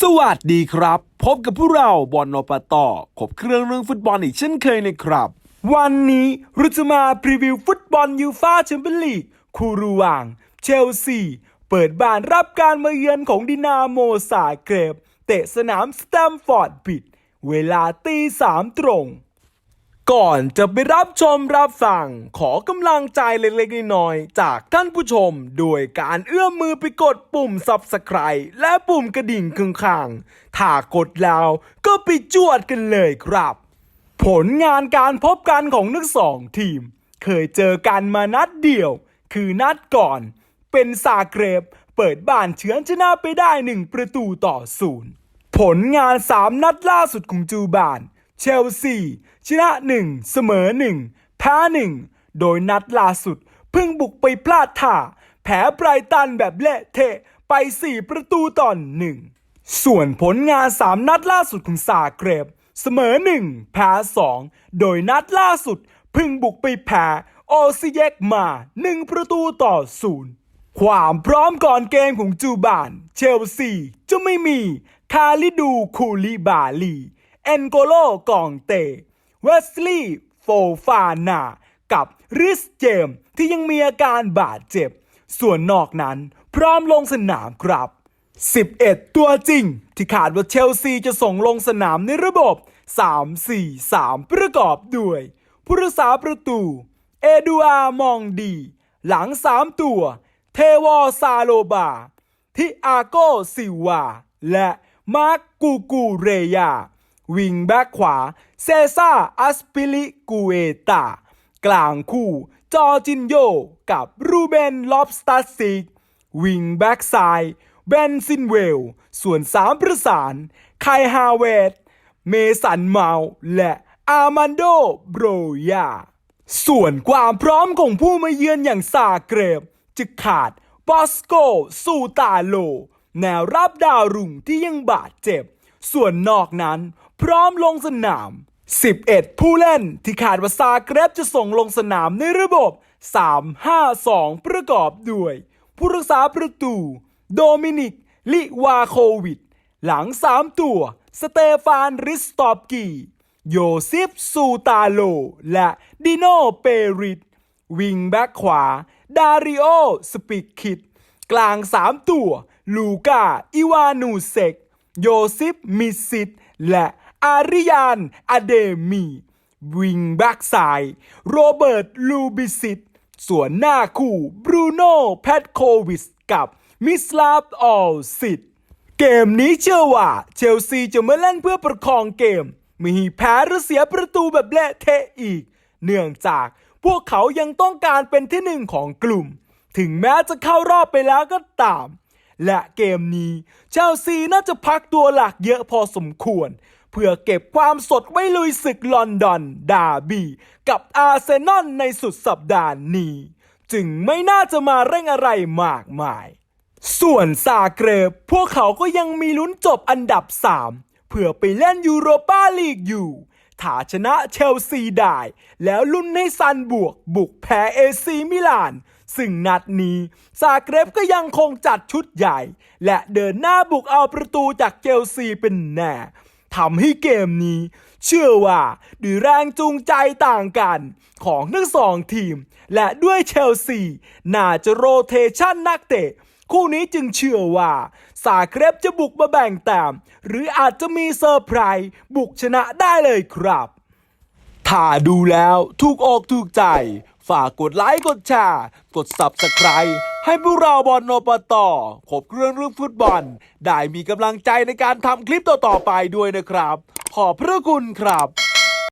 สวัสดีครับ พบกับพวกเราบอลนปต่อขบเครื่องเรื่องฟุตบอลอีกเช่นเคยนะครับ วันนี้เราจะมาพรีวิวฟุตบอลยูฟาแชมเปี้ยนลีกคู่ระหว่าง เชลซี เปิดบ้านรับการมาเยือนของดินาโมสาเกรบ เตะสนามสแตมฟอร์ดบิด เวลาตีสามตรง ก่อนจะไปรับชมรับฟัง ขอกำลังใจเล็กๆน้อยๆจากท่านผู้ชม โดยการเอื้อมมือไปกดปุ่ม Subscribe และปุ่มกระดิ่งข้างๆถ้ากดแล้วก็ไปจวดกันเลยครับ ผลงานการพบกันของทั้งสองทีม เคยเจอกันมานัดเดียว คือนัดก่อน เป็นซาเกรบ เปิดบ้านเฉือนชนะไปได้หนึ่งประตูต่อศูนย์ผลงาน3นัดล่าสุดของจูบาน เชลซีชนะ1เสมอ1แพ้1โดยนัดล่าสุดเพิ่งบุกไปพลาดท่า แพ้ไบรตันแบบเละเทะไป 4 ประตูต่อหนึ่งส่วนผลงาน 3 นัดล่าสุดของซาเกรบ เสมอ 1 แพ้ 2 โดยนัดล่าสุดเพิ่งบุกไปแพ้โอซิเยกมา 1 ประตูต่อศูนย์ความพร้อมก่อนเกมของจูบาน เชลซี จะไม่มี คาลิดูคูลิบาลี เอนโกโลกองเตเวสลีย์โฟฟานากับริสเจมที่ยังมีอาการบาดเจ็บ ส่วนนอกนั้นพร้อมลงสนามครับ 11 ตัวจริง ที่ขาดว่าเชลซีจะส่งลงสนามในระบบ 3-4-3 ประกอบด้วย ผู้รักษาประตู เอดูอามองดี หลัง 3 ตัว เทวอซาโลบา ทิอาโกซิวา และมาร์กกูกูเรยา วิงแบ็กขวา เซซ่าอัสปิลิกูเอตากลางคู่ จอจินโย กับรูเบนลอบสตัสซิกวิงแบ็กซ้ายเบนซินเวล ส่วนสามประสาน ไคฮาเวตเมสันเมาและอาร์มันโดโบรยา ส่วนความพร้อมของผู้มาเยือนอย่างซาเกรบจะขาดบอสโกสูตาโล แนวรับดาวรุ่งที่ยังบาดเจ็บ ส่วนนอกนั้น พร้อมลงสนาม 11 ผู้เล่นที่ขาดว่าซาเกรบจะส่งลงสนามในระบบ 3-5-2 ประกอบด้วย ผู้รักษาประตู โดมินิก ลิวาโควิด หลัง 3 ตัว สเตฟาน ริสตอปกี โยซิฟ ซูตาโล และดิโน เปริต วิงแบ็กขวา ดาริโอ สปิกคิด กลาง 3 ตัว ลูกา อิวานูเซก โยซิฟ มิซิต และ อาริยานอเดมีวิงแบ็กซ้าย โรเบิร์ตลูบิซิตส่วนหน้าคู่บรูโน่แพทโควิสกับมิสลาฟออลซิตเกมนี้เชื่อว่าเชลซีจะมาเล่นเพื่อประคองเกมไม่ให้แพ้หรือเสียประตูแบบเละเทะอีก เนื่องจากพวกเขายังต้องการเป็นที่หนึ่งของกลุ่ม ถึงแม้จะเข้ารอบไปแล้วก็ตาม และเกมนี้เชลซีน่าจะพักตัวหลักเยอะพอสมควร พื่อเก็บความสดไว้ลุยศึกลอนดอนดาร์บีกับอาร์เซนอลในสุดสัปดาห์นี้ จึงไม่น่าจะมาเร่งอะไรมากมาย ส่วนซาเกรบพวกเขาก็ยังมีลุ้นจบอันดับ 3 เพื่อไปเล่นยูโรปาลีกอยู่ถ้าชนะเชลซีได้ แล้วลุ้นให้ซันบวก บุกแพ้เอซีมิลาน ซึ่งนัดนี้ซาเกรบก็ยังคงจัดชุดใหญ่ และเดินหน้าบุกเอาประตูจากเชลซีเป็นแน่ ทำให้เกมนี้ เชื่อว่าด้วยแรงจูงใจต่างกันของทั้งสองทีม และด้วยเชลซี น่าจะโรเทชันนักเตะ คู่นี้จึงเชื่อว่าซาเกรบจะบุกมาแบ่งแต้มหรืออาจจะมีเซอร์ไพรส์บุกชนะได้เลยครับถ้าดูแล้วถูกอกถูกใจ ฝากกดไลค์กดแชร์กด Subscribe ให้พวกเราบอลโนปต่อขบเครื่องเรื่องฟุตบอล ได้มีกำลังใจในการทำคลิปต่อๆไปด้วยนะครับ ขอบพระคุณครับ